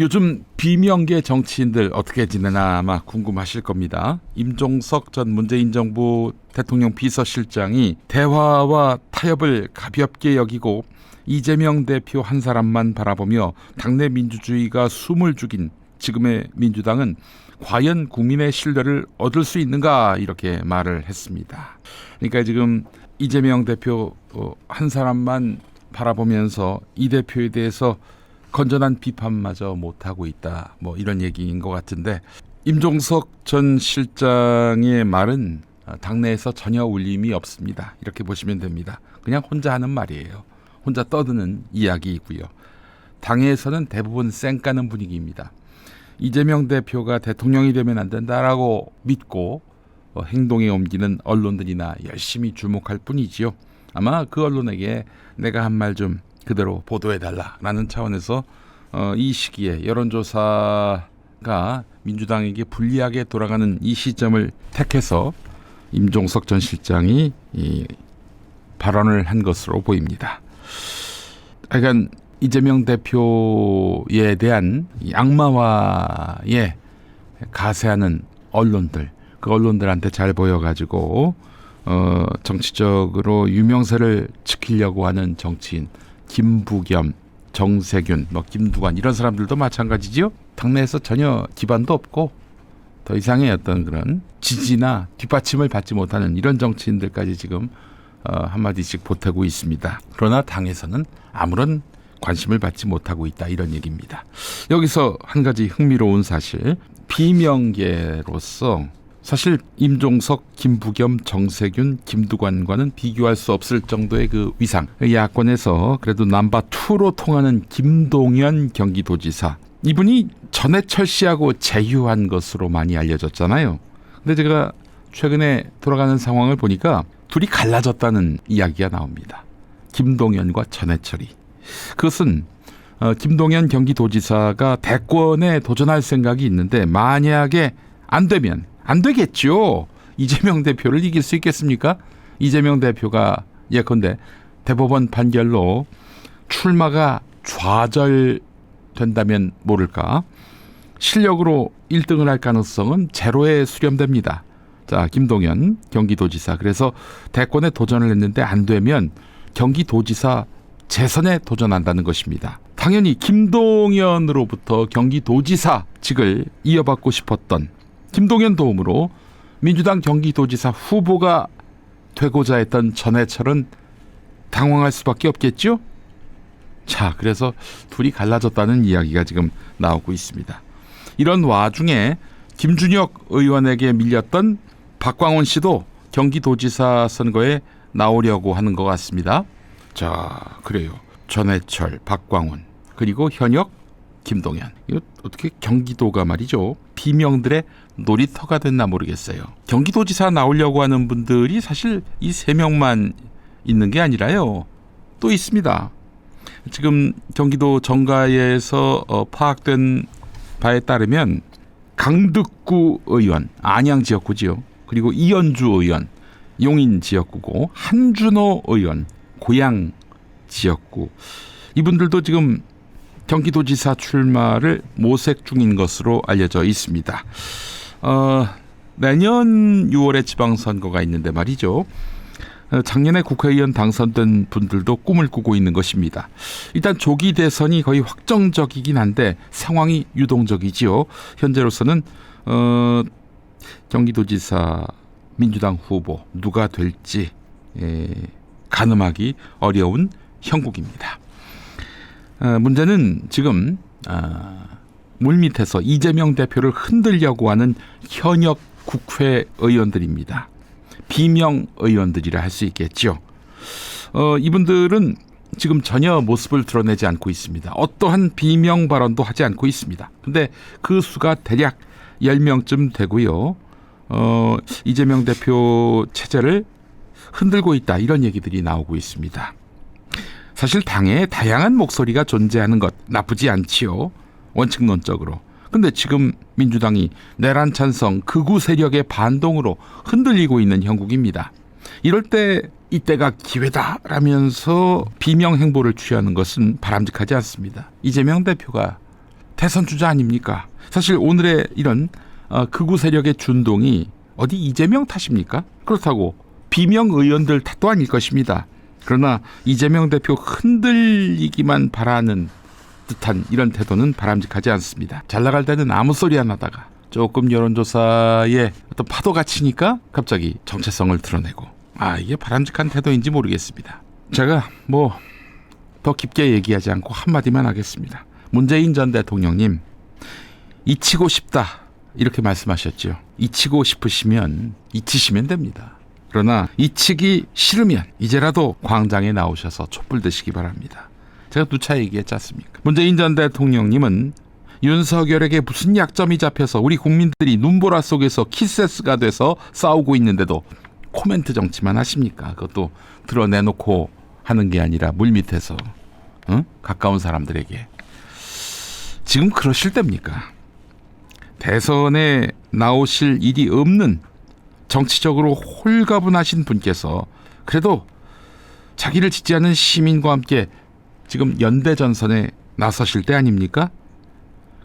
요즘 비명계 정치인들 어떻게 지내나 아마 궁금하실 겁니다. 임종석 전 문재인 정부 대통령 비서실장이 대화와 타협을 가볍게 여기고 이재명 대표 한 사람만 바라보며 당내 민주주의가 숨을 죽인 지금의 민주당은 과연 국민의 신뢰를 얻을 수 있는가 이렇게 말을 했습니다. 그러니까 지금 이재명 대표 어, 한 사람만 바라보면서 이 대표에 대해서 건전한 비판마저 못하고 있다. 뭐 이런 얘기인 것 같은데 임종석 전 실장의 말은 어, 당내에서 전혀 울림이 없습니다. 이렇게 보시면 됩니다. 그냥 혼자 하는 말이에요. 혼자 떠드는 이야기이고요. 당에서는 대부분 쌩까는 분위기입니다. 이재명 대표가 대통령이 되면 안 된다라고 믿고 어, 행동에 옮기는 언론들이나 열심히 주목할 뿐이지요. 아마 그 언론에게 내가 한 말 좀 그대로 보도해 달라라는 차원에서 어, 이 시기에 여론조사가 민주당에게 불리하게 돌아가는 이 시점을 택해서 임종석 전 실장이 이 발언을 한 것으로 보입니다. 하여간 이재명 대표에 대한 이 악마화에 가세하는 언론들 그 언론들한테 잘 보여가지고 어, 정치적으로 유명세를 지키려고 하는 정치인 김부겸, 정세균, 뭐 김두관 이런 사람들도 마찬가지지요. 당내에서 전혀 기반도 없고 더 이상의 어떤 그런 지지나 뒷받침을 받지 못하는 이런 정치인들까지 지금 어, 한마디씩 보태고 있습니다. 그러나 당에서는 아무런 관심을 받지 못하고 있다 이런 얘기입니다. 여기서 한 가지 흥미로운 사실 비명계로서 사실 임종석, 김부겸, 정세균, 김두관과는 비교할 수 없을 정도의 그 위상. 야권에서 그래도 남바 투로 통하는 김동연 경기도지사. 이분이 전해철 씨하고 제휴한 것으로 많이 알려졌잖아요. 근데 제가 최근에 돌아가는 상황을 보니까 둘이 갈라졌다는 이야기가 나옵니다. 김동연과 전해철이. 그것은 어, 김동연 경기도지사가 대권에 도전할 생각이 있는데 만약에 안 되면 안 되겠죠. 이재명 대표를 이길 수 있겠습니까? 이재명 대표가 예컨대 대법원 판결로 출마가 좌절된다면 모를까 실력으로 1등을 할 가능성은 제로에 수렴됩니다. 자, 김동연 경기도지사. 그래서 대권에 도전을 했는데 안 되면 경기도지사 재선에 도전한다는 것입니다. 당연히 김동연으로부터 경기도지사직을 이어받고 싶었던 김동연 도움으로 민주당 경기도지사 후보가 되고자 했던 전해철은 당황할 수밖에 없겠죠? 자, 그래서 둘이 갈라졌다는 이야기가 지금 나오고 있습니다. 이런 와중에 김준혁 의원에게 밀렸던 박광원 씨도 경기도지사 선거에 나오려고 하는 것 같습니다. 자, 그래요. 전해철, 박광원, 그리고 현역 김동연. 이거 어떻게 경기도가 말이죠. 비명들의 놀이터가 됐나 모르겠어요. 경기도지사 나오려고 하는 분들이 사실 이 세 명만 있는 게 아니라요. 또 있습니다. 지금 경기도 정가에서 어, 파악된 바에 따르면 강득구 의원, 안양 지역구지요. 그리고 이현주 의원, 용인 지역구고 한준호 의원, 고양 지역구. 이분들도 지금 경기도지사 출마를 모색 중인 것으로 알려져 있습니다. 어, 내년 6월에 지방선거가 있는데 말이죠. 어, 작년에 국회의원 당선된 분들도 꿈을 꾸고 있는 것입니다. 일단 조기 대선이 거의 확정적이긴 한데 상황이 유동적이지요. 현재로서는 어, 경기도지사 민주당 후보 누가 될지 에, 가늠하기 어려운 형국입니다. 어, 문제는 지금 아, 물밑에서 이재명 대표를 흔들려고 하는 현역 국회의원들입니다. 비명 의원들이라 할 수 있겠죠. 어, 이분들은 지금 전혀 모습을 드러내지 않고 있습니다. 어떠한 비명 발언도 하지 않고 있습니다. 근데 그 수가 대략 10명쯤 되고요. 어, 이재명 대표 체제를 흔들고 있다. 이런 얘기들이 나오고 있습니다. 사실 당에 다양한 목소리가 존재하는 것 나쁘지 않지요. 원칙론적으로. 근데 지금 민주당이 내란 찬성 극우 세력의 반동으로 흔들리고 있는 형국입니다. 이럴 때 이때가 기회다라면서 비명 행보를 취하는 것은 바람직하지 않습니다. 이재명 대표가 대선 주자 아닙니까? 사실 오늘의 이런 어, 극우 세력의 준동이 어디 이재명 탓입니까? 그렇다고 비명 의원들 탓도 아닐 것입니다. 그러나 이재명 대표 흔들리기만 바라는 듯한 이런 태도는 바람직하지 않습니다. 잘 나갈 때는 아무 소리 안 하다가 조금 여론조사에 어떤 파도가 치니까 갑자기 정체성을 드러내고 아 이게 바람직한 태도인지 모르겠습니다. 제가 뭐 더 깊게 얘기하지 않고 한마디만 하겠습니다. 문재인 전 대통령님 잊히고 싶다 이렇게 말씀하셨죠. 잊히고 싶으시면 잊히시면 됩니다. 그러나 잊히기 싫으면 이제라도 광장에 나오셔서 촛불 드시기 바랍니다. 제가 누차 얘기했지 않습니까? 문재인 전 대통령님은 윤석열에게 무슨 약점이 잡혀서 우리 국민들이 눈보라 속에서 키세스가 돼서 싸우고 있는데도 코멘트 정치만 하십니까? 그것도 드러내놓고 하는 게 아니라 물밑에서 응? 가까운 사람들에게 지금 그러실 때입니까? 대선에 나오실 일이 없는 정치적으로 홀가분하신 분께서 그래도 자기를 짓지 않은 시민과 함께 지금 연대 전선에 나서실 때 아닙니까?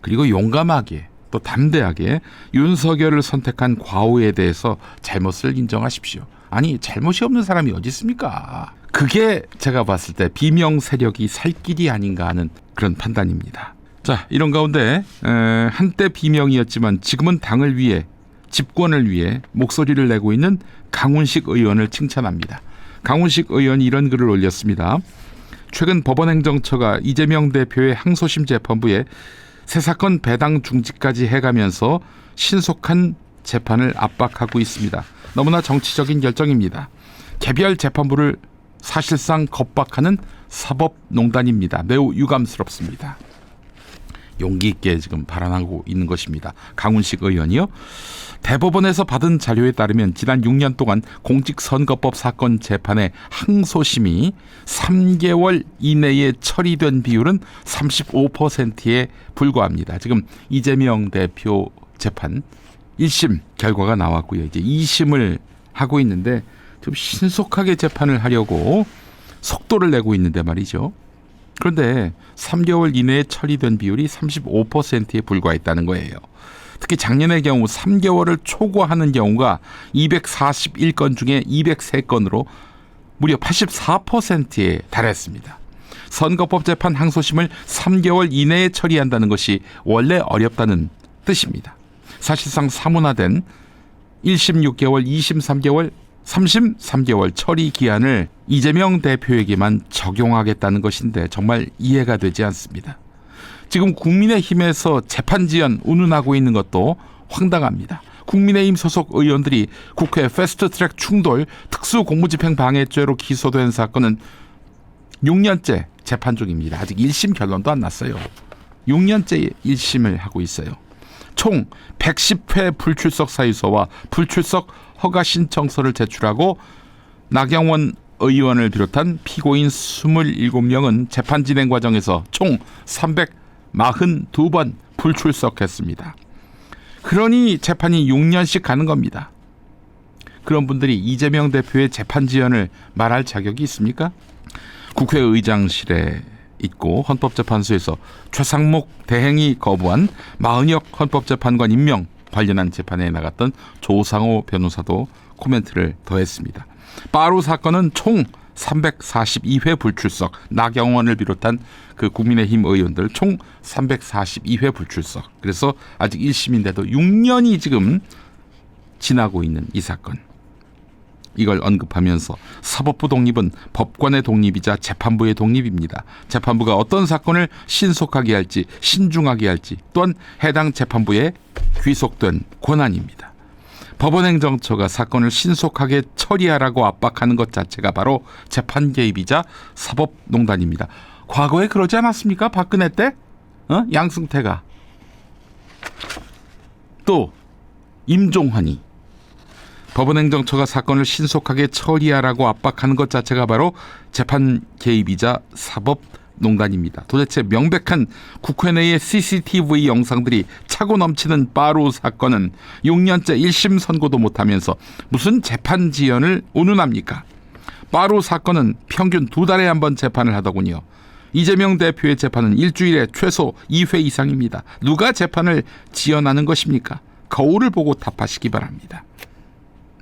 그리고 용감하게 또 담대하게 윤석열을 선택한 과오에 대해서 잘못을 인정하십시오. 아니 잘못이 없는 사람이 어디 있습니까? 그게 제가 봤을 때 비명 세력이 살 길이 아닌가 하는 그런 판단입니다. 자 이런 가운데 에, 한때 비명이었지만 지금은 당을 위해 집권을 위해 목소리를 내고 있는 강훈식 의원을 칭찬합니다. 강훈식 의원이 이런 글을 올렸습니다. 최근 법원행정처가 이재명 대표의 항소심 재판부에 새 사건 배당 중지까지 해가면서 신속한 재판을 압박하고 있습니다. 너무나 정치적인 결정입니다. 개별 재판부를 사실상 겁박하는 사법농단입니다. 매우 유감스럽습니다. 용기 있게 지금 발언하고 있는 것입니다. 강훈식 의원이요. 대법원에서 받은 자료에 따르면 지난 6년 동안 공직선거법 사건 재판의 항소심이 3개월 이내에 처리된 비율은 35%에 불과합니다. 지금 이재명 대표 재판 1심 결과가 나왔고요. 이제 2심을 하고 있는데 좀 신속하게 재판을 하려고 속도를 내고 있는데 말이죠. 그런데 3개월 이내에 처리된 비율이 35%에 불과했다는 거예요. 특히 작년의 경우 3개월을 초과하는 경우가 241건 중에 203건으로 무려 84%에 달했습니다. 선거법 재판 항소심을 3개월 이내에 처리한다는 것이 원래 어렵다는 뜻입니다. 사실상 사문화된 1심 6개월, 2심 3개월, 3심 3개월 처리 기한을 이재명 대표에게만 적용하겠다는 것인데 정말 이해가 되지 않습니다. 지금 국민의힘에서 재판 지연 운운하고 있는 것도 황당합니다. 국민의힘 소속 의원들이 국회 패스트트랙 충돌 특수공무집행 방해죄로 기소된 사건은 6년째 재판 중입니다. 아직 1심 결론도 안 났어요. 6년째 1심을 하고 있어요. 총 110회 불출석 사유서와 불출석 허가 신청서를 제출하고 나경원 의원을 비롯한 피고인 27명은 재판 진행 과정에서 총 342번 불출석했습니다. 그러니 재판이 6년씩 가는 겁니다. 그런 분들이 이재명 대표의 재판 지연을 말할 자격이 있습니까? 국회의장실에 있고 헌법재판소에서 최상목 대행이 거부한 마은혁 헌법재판관 임명 관련한 재판에 나갔던 조상호 변호사도 코멘트를 더했습니다. 빠루 사건은 총 342회 불출석, 나경원을 비롯한 그 국민의힘 의원들 총 342회 불출석. 그래서 아직 1심인데도 6년이 지금 지나고 있는 이 사건. 이걸 언급하면서 사법부 독립은 법관의 독립이자 재판부의 독립입니다. 재판부가 어떤 사건을 신속하게 할지 신중하게 할지 또한 해당 재판부에 귀속된 권한입니다. 법원행정처가 사건을 신속하게 처리하라고 압박하는 것 자체가 바로 재판 개입이자 사법농단입니다. 과거에 그러지 않았습니까? 박근혜 때 어? 양승태가 또 임종환이 법원행정처가 사건을 신속하게 처리하라고 압박하는 것 자체가 바로 재판 개입이자 사법 농단입니다. 도대체 명백한 국회 내의 CCTV 영상들이 차고 넘치는 빠루 사건은 6년째 1심 선고도 못하면서 무슨 재판 지연을 운운합니까? 빠루 사건은 평균 두 달에 한 번 재판을 하더군요. 이재명 대표의 재판은 일주일에 최소 2회 이상입니다. 누가 재판을 지연하는 것입니까? 거울을 보고 답하시기 바랍니다.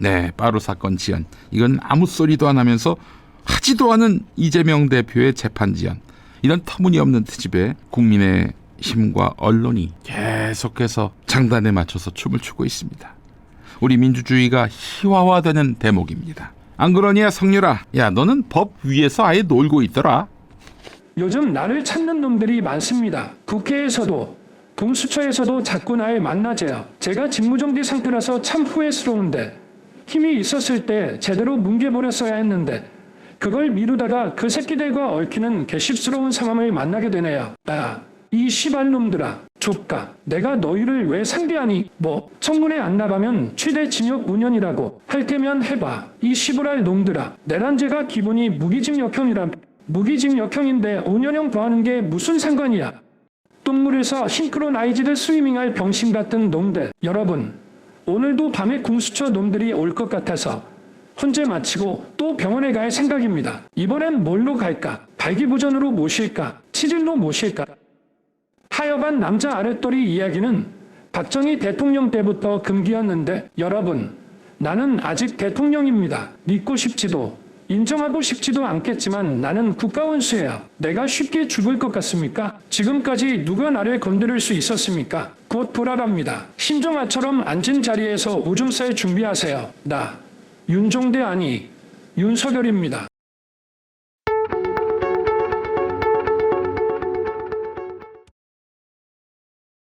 네, 빠루 사건 지연. 이건 아무 소리도 안 하면서 하지도 않은 이재명 대표의 재판 지연. 이런 터무니없는 트집에 국민의 힘과 언론이 계속해서 장단에 맞춰서 춤을 추고 있습니다. 우리 민주주의가 희화화되는 대목입니다. 안 그러냐 성렬아? 야 너는 법 위에서 아예 놀고 있더라. 요즘 나를 찾는 놈들이 많습니다. 국회에서도 공수처에서도 자꾸 날 만나재요. 제가 직무정지 상태라서 참 후회스러운데 힘이 있었을 때 제대로 뭉개버렸어야 했는데 그걸 미루다가 그 새끼들과 얽히는 개십스러운 상황을 만나게 되네요. 야, 이 시발놈들아, 좁가, 내가 너희를 왜 상대하니? 뭐 청문회 안 나가면 최대 징역 5년이라고 할 테면 해봐. 이 시부랄 놈들아, 내란 죄가 기본이 무기징역형이라 무기징역형인데 5년형 더하는 게 무슨 상관이야? 똥물에서 싱크로나이즈드 스위밍할 병신 같은 놈들. 여러분, 오늘도 밤에 공수처 놈들이 올 것 같아서 헌재 마치고 또 병원에 갈 생각입니다. 이번엔 뭘로 갈까? 발기부전으로 모실까? 치질로 모실까? 하여간 남자 아랫도리 이야기는 박정희 대통령 때부터 금기였는데 여러분, 나는 아직 대통령입니다. 믿고 싶지도 인정하고 싶지도 않겠지만 나는 국가원수예요. 내가 쉽게 죽을 것 같습니까? 지금까지 누가 나를 건드릴 수 있었습니까? 곧 돌아갑니다. 신정아처럼 앉은 자리에서 오줌 쌀 준비하세요. 나 윤종대 아니 윤석열입니다.